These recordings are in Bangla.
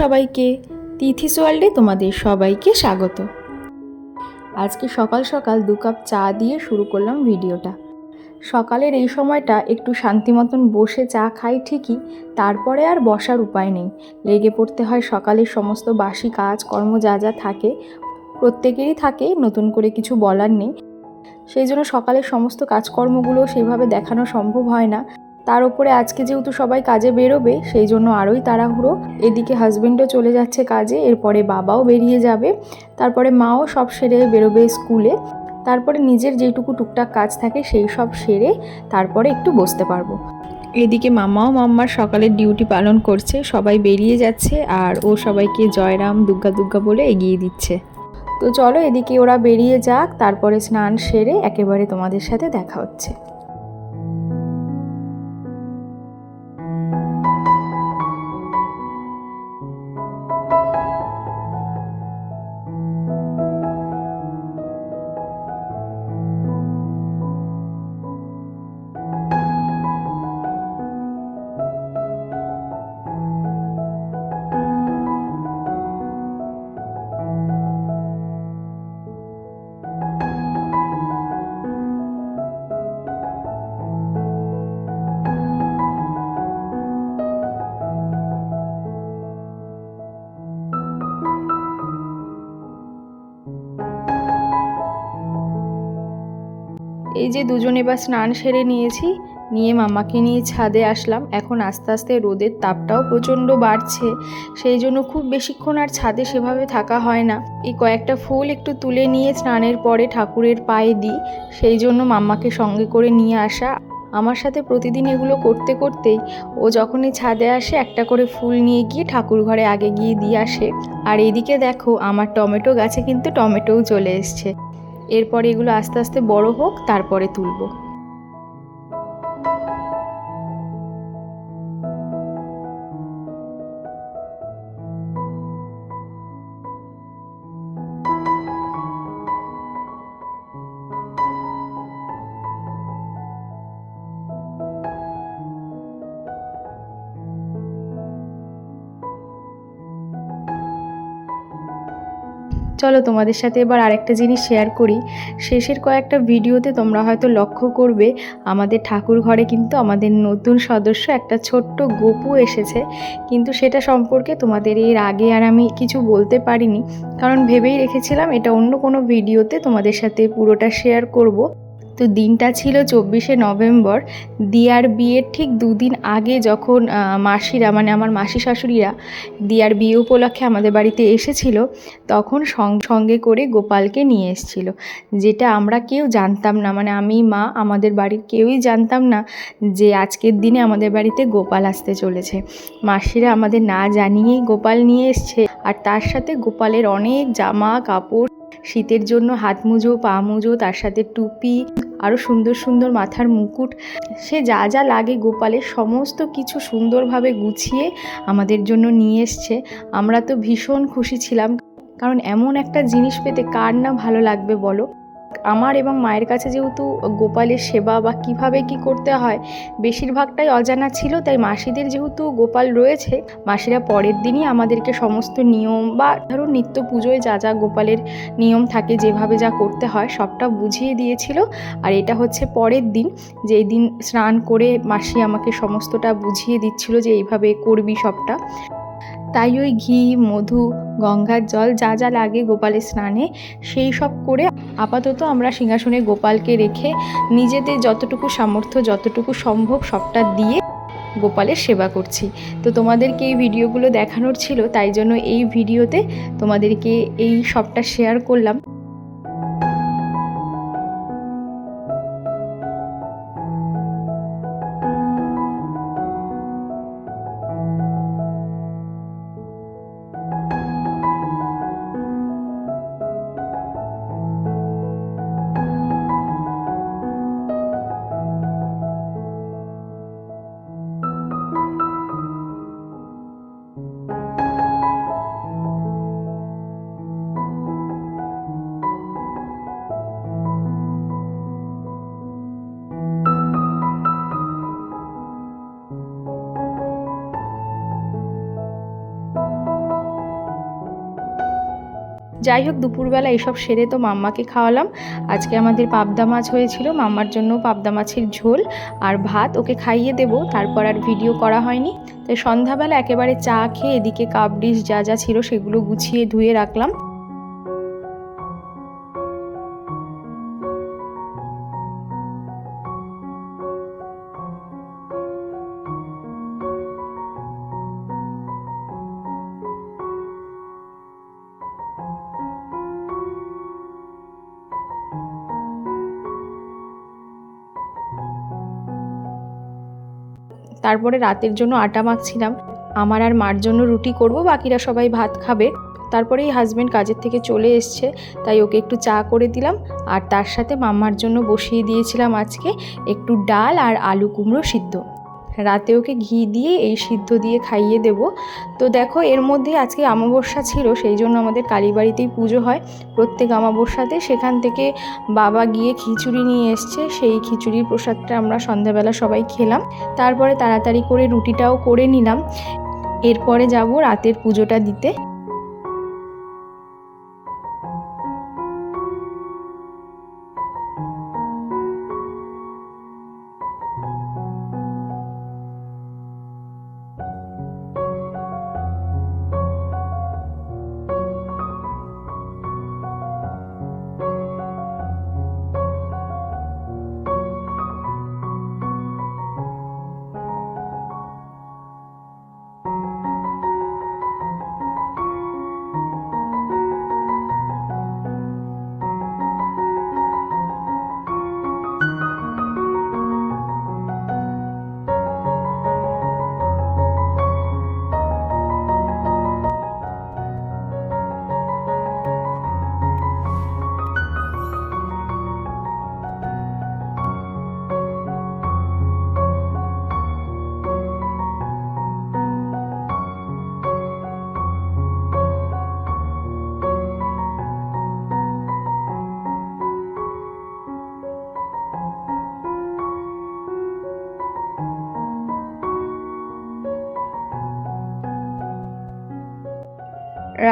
সবাইকে। তিথিস ওয়ার্ল্ডে তোমাদের সবাইকে স্বাগত। আজকে সকাল সকাল দু কাপ চা দিয়ে শুরু করলাম ভিডিওটা। সকালের এই সময়টা একটু শান্তি মতন বসে চা খাই ঠিকই, তারপরে আর বসার উপায় নেই। লেগে পড়তে হয় সকালের সমস্ত বাসি কাজ, কর্ম যা যা থাকে, প্রত্যেকেরই থাকে, নতুন করে কিছু বলার নেই। সেই জন্য সকালের সমস্ত কাজকর্মগুলো সেইভাবে দেখানো সম্ভব হয় না। তার উপরে আজকে যেহেতু সবাই কাজে বেরোবে, সেই জন্য আরোই তাড়াহুড়ো। এদিকে হাজবেন্ডও চলে যাচ্ছে কাজে, এরপরে বাবাও বেরিয়ে যাবে। তারপরে মাও সব সেরে বেরোবে স্কুলে। তারপরে নিজের যেটুকু টুকটাক কাজ থাকে সেই সব সেরে তারপরে একটু বসতে পারব। এদিকে মামাও মাম্মার সকালের ডিউটি পালন করছে, সবাই বেরিয়ে যাচ্ছে আর ও সবাইকে জয়রাম দুর্গা দুর্গা বলে এগিয়ে দিচ্ছে। তো চলো এদিকে ওরা বেরিয়ে যাক, তারপরে স্নান সেরে একেবারে তোমাদের সাথে দেখা হচ্ছে। যে দুজনে এবার স্নান সেরে নিয়েছি, নিয়ে মামাকে নিয়ে ছাদে আসলাম। এখন আস্তে আস্তে রোদের তাপটাও প্রচণ্ড বাড়ছে, সেই জন্য খুব বেশিক্ষণ আর ছাদে সেভাবে থাকা হয় না। এই কয়েকটা ফুল একটু তুলে নিয়ে স্নানের পরে ঠাকুরের পায়ে দিই, সেই জন্য মাম্মাকে সঙ্গে করে নিয়ে আসা। আমার সাথে প্রতিদিন এগুলো করতে করতেই ও যখনই ছাদে আসে, একটা করে ফুল নিয়ে গিয়ে ঠাকুর ঘরে আগে গিয়ে দিয়ে আসে। আর এদিকে দেখো, আমার টমেটো গাছে কিন্তু টমেটোও চলে এসছে। এরপরে এগুলো আস্তে আস্তে বড় হোক তারপরে তুলবো। চলো তোমাদের সাথে এবার আরেকটা জিনিস শেয়ার করি। শেষের কয়েকটা ভিডিওতে তোমরা হয়তো লক্ষ্য করবে, আমাদের ঠাকুর ঘরে কিন্তু আমাদের নতুন সদস্য একটা ছোট্ট গোপু এসেছে। কিন্তু সেটা সম্পর্কে তোমাদের এর আগে আর আমি কিছু বলতে পারিনি। কারণ ভেবেই রেখেছিলাম এটা অন্য কোনো ভিডিওতে তোমাদের সাথে পুরোটা শেয়ার করব। তো দিনটা ছিল চব্বিশে নভেম্বর। দিয়ার বিয়ের ঠিক দুদিন আগে যখন মাসিরা মানে আমার মাসি শাশুড়িরা দিয়ার বিয়ে উপলক্ষে আমাদের বাড়িতে এসেছিল, তখন সঙ্গে করে গোপালকে নিয়ে এসেছিল। যেটা আমরা কেউ জানতাম না মানে আমি, মা, আমাদের বাড়ির কেউই জানতাম না যে আজকের দিনে আমাদের বাড়িতে গোপাল আসতে চলেছে। মাসিরা আমাদের না জানিয়েই গোপাল নিয়ে এসছে। আর তার সাথে গোপালের অনেক জামা কাপড়, শীতের জন্য হাত মুজো, পা মুজো, তার সাথে টুপি আরও সুন্দর সুন্দর মাথার মুকুট। সে যা যা লাগে গোপালের সমস্ত কিছু সুন্দরভাবে গুছিয়ে আমাদের জন্য নিয়ে এসছে। আমরা তো ভীষণ খুশি ছিলাম। কারণ এমন একটা জিনিস পেতে কার না ভালো লাগবে বলো? আমার এবং মায়ের কাছে যেহেতু গোপালের সেবা বা কীভাবে কি করতে হয়, বেশিরভাগটাই অজানা ছিল, তাই মাসিদের যেহেতু গোপাল রয়েছে, মাসিরা পরের দিনই আমাদেরকে সমস্ত নিয়ম বা ধরো নিত্য পুজোয় যা যা গোপালের নিয়ম থাকে, যেভাবে যা করতে হয়, সবটা বুঝিয়ে দিয়েছিল। আর এটা হচ্ছে পরের দিন, যেই দিন স্নান করে মাসি আমাকে সমস্তটা বুঝিয়ে দিচ্ছিল যে এইভাবে করবি সবটা। তাই ওই ঘি, মধু, গঙ্গার জল যা যা লাগে গোপালের স্নানে, সেই সব করে আপাতত আমরা সিংহাসনে গোপালকে রেখে নিজেদের যতটুকু সামর্থ্য, যতটুকু সম্ভব সবটা দিয়ে গোপালের সেবা করছি। তো তোমাদেরকে এই ভিডিওগুলো দেখানোর ছিল, তাই জন্য এই ভিডিওতে তোমাদেরকে এই সবটা শেয়ার করলাম। যাই হোক, দুপুরবেলা এসব সেরে তো মাম্মাকে খাওয়ালাম। আজকে আমাদের পাবদা মাছ হয়েছিল, মাম্মার জন্য পাবদা মাছের ঝোল আর ভাত ওকে খাইয়ে দেবো, তারপর আর ভিডিও করা হয়নি। তাই সন্ধ্যাবেলা একেবারে চা খেয়ে এদিকে কাপ ডিশ যা যা ছিল সেগুলো গুছিয়ে ধুয়ে রাখলাম। তারপরে রাতের জন্য আটা মাখছিলাম। আমার আর মার জন্য রুটি করব, বাকিরা সবাই ভাত খাবে। তারপরেই হাজব্যান্ড কাজের থেকে চলে এসছে, তাই ওকে একটু চা করে দিলাম। আর তার সাথে মাম্মার জন্য বসিয়ে দিয়েছিলাম আজকে একটু ডাল আর আলু কুমড়ো সিদ্ধ। রাতে ওকে ঘি দিয়ে, এই সিদ্ধ দিয়ে খাইয়ে দেব। তো দেখো, এর মধ্যে আজকে আমাবস্যা ছিল, সেই জন্য আমাদের কালীবাড়িতেই পুজো হয়। প্রত্যেক আমাবস্যাতে সেখান থেকে বাবা গিয়ে খিচুড়ি নিয়ে এসছে। সেই খিচুড়ির প্রসাদটা আমরা সন্ধ্যাবেলা সবাই খেলাম। তারপরে তাড়াতাড়ি করে রুটিটাও করে নিলাম। এরপরে যাব রাতের পুজোটা দিতে।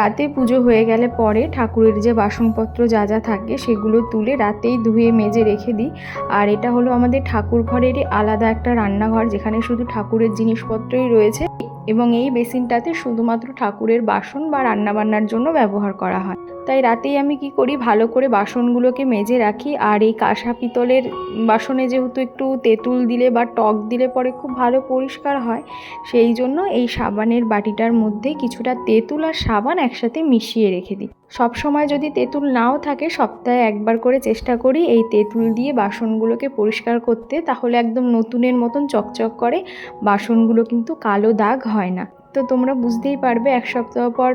রাতে পুজো হয়ে গেলে পরে ঠাকুরের যে বাসনপত্র যা যা থাকে সেগুলো তুলে রাতেই ধুয়ে মেজে রেখে দিই। আর এটা হলো আমাদের ঠাকুর ঘরেরই আলাদা একটা রান্নাঘর যেখানে শুধু ঠাকুরের জিনিসপত্রই রয়েছে। এবং এই বেসিনটাতে শুধুমাত্র ঠাকুরের বাসন বা রান্নাবান্নার জন্য ব্যবহার করা হয়। তাই রাতেই আমি কি করি, ভালো করে বাসনগুলোকে মেজে রাখি আর এই কাঁসা পিতলের বাসনে যেহেতু একটু তেঁতুল দিলে বা টক দিলে পরে খুব ভালো পরিষ্কার হয়, সেই জন্য এই সাবানের বাটিটার মধ্যে কিছুটা তেঁতুল আর সাবান একসাথে মিশিয়ে রেখে দিই। সব সময় যদি তেঁতুল নাও থাকে, সপ্তাহে একবার করে চেষ্টা করি এই তেঁতুল দিয়ে বাসনগুলোকে পরিষ্কার করতে, তাহলে একদম নতুনের মতন চকচক করে, বাসনগুলো কিন্তু কালো দাগ হয়। না। তো তোমরা বুঝতেই পারবে এক সপ্তাহ পর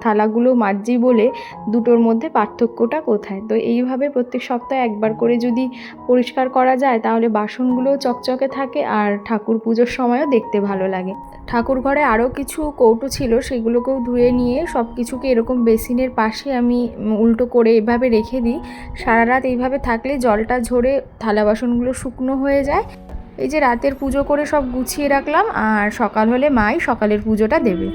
থালাগুলো মাজছি বলে দুটোর মধ্যে পার্থক্যটা কোথায়। তো এইভাবে প্রত্যেক সপ্তাহে একবার করে যদি পরিষ্কার করা যায়, তাহলে বাসনগুলোও চকচকে থাকে আর ঠাকুর পুজোর সময়ও দেখতে ভালো লাগে। ঠাকুর ঘরে আরও কিছু কৌটো ছিল, সেগুলোকেও ধুয়ে নিয়ে সব কিছুকে এরকম বেসিনের পাশে আমি উল্টো করে এভাবে রেখে দিই। সারা রাত এইভাবে থাকলে জলটা ঝরে থালা বাসনগুলো শুকনো হয়ে যায়। এই যে রাতের পুজো করে সব গুছিয়ে রাখলাম, আর সকাল হলে মাই সকালের পুজোটা দেবে।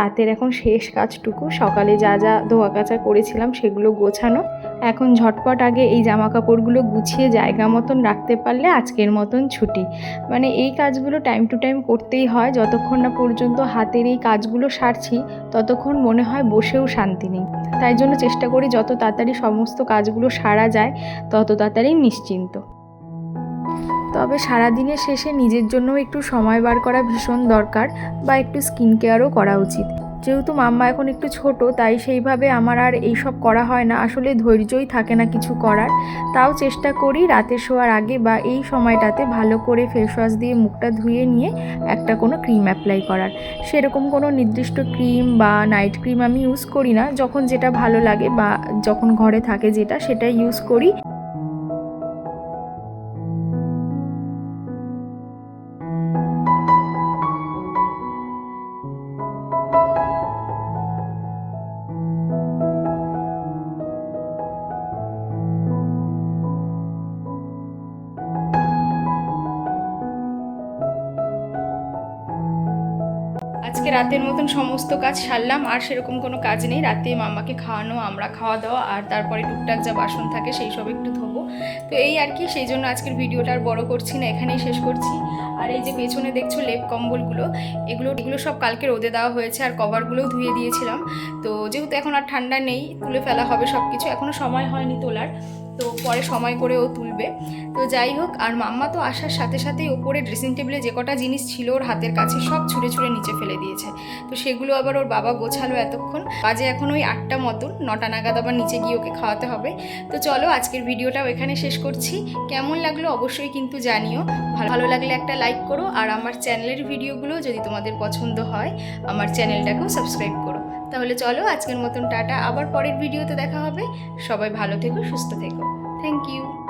রাতের এখন শেষ কাজটুকু, সকালে যা যা ধোয়া কাচা করেছিলাম সেগুলো গোছানো। এখন ঝটপট আগে এই জামা কাপড়গুলো গুছিয়ে জায়গা মতন রাখতে পারলে আজকের মতন ছুটি। মানে এই কাজগুলো টাইম টু টাইম করতেই হয়, যতক্ষণ না পর্যন্ত হাতের এই কাজগুলো সারছি, ততক্ষণ মনে হয় বসেও শান্তি নেই। তাই জন্য চেষ্টা করি যত তাড়াতাড়ি সমস্ত কাজগুলো সারা যায়, তত তাড়াতাড়ি নিশ্চিন্ত। তবে সারাদিনের শেষে নিজের জন্য একটু সময় বার করা ভীষণ দরকার বা একটু স্কিন কেয়ারও করা উচিত। যেহেতু মাম্মা এখন একটু ছোট, তাই সেইভাবে আমার আর এইসব করা হয় না। আসলে ধৈর্যই থাকে না কিছু করার। তাও চেষ্টা করি রাতে শোয়ার আগে বা এই সময়টাতে ভালো করে ফেস ওয়াশ দিয়ে মুখটা ধুয়ে নিয়ে একটা কোনো ক্রিম অ্যাপ্লাই করার। সেরকম কোনো নির্দিষ্ট ক্রিম বা নাইট ক্রিম আমি ইউজ করি না। যখন যেটা ভালো লাগে বা যখন ঘরে থাকে যেটা সেটা ইউজ করি। রাতের মতন সমস্ত কাজ সারলাম, আর সেরকম কোনো কাজ নেই। রাতে মামাকে খাওয়ানো, আমরা খাওয়া দাওয়া, আর তারপরে টুকটাক যা বাসন থাকে সেই সব একটু ধোবো। তো এই আর কি, সেই জন্য আজকের ভিডিওটা আর বড় করছি না, এখানেই শেষ করছি। আর এই যে পেছনে দেখছ লেপ কম্বলগুলো, এগুলো এগুলো সব কালকে রোদে দেওয়া হয়েছে, আর কভারগুলোও ধুয়ে দিয়েছিলাম। তো যেহেতু এখন আর ঠান্ডা নেই, তুলে ফেলা হবে সব কিছু এখনও সময় হয়নি তোলার। তো পরে সময় করে ও তুলবে। তো যাই হোক, আর মাম্মা তো আসার সাথে সাথেই ওপরে ড্রেসিং টেবিলে যে কটা জিনিস ছিল ওর হাতের কাছে সব ছুঁড়ে ছুঁড়ে নিচে ফেলে দিয়েছে। তো সেগুলো আবার ওর বাবা গোছালো এতক্ষণ। বাজে এখন ওই আটটা মতন, নটা নাগাদ আবার নিচে গিয়ে ওকে খাওয়াতে হবে। তো চলো আজকের ভিডিওটাও এখানে শেষ করছি। কেমন লাগল অবশ্যই কিন্তু জানিও। ভালো লাগলে একটা লাইক করো। আর আমার চ্যানেলের ভিডিওগুলো যদি তোমাদের পছন্দ হয়, আমার চ্যানেলটাকেও সাবস্ক্রাইব করো তাহলে চলো আজকের মতন টাটা, আবার পরের ভিডিওতে দেখা হবে। সবাই ভালো থেকো, সুস্থ থেকো। Thank you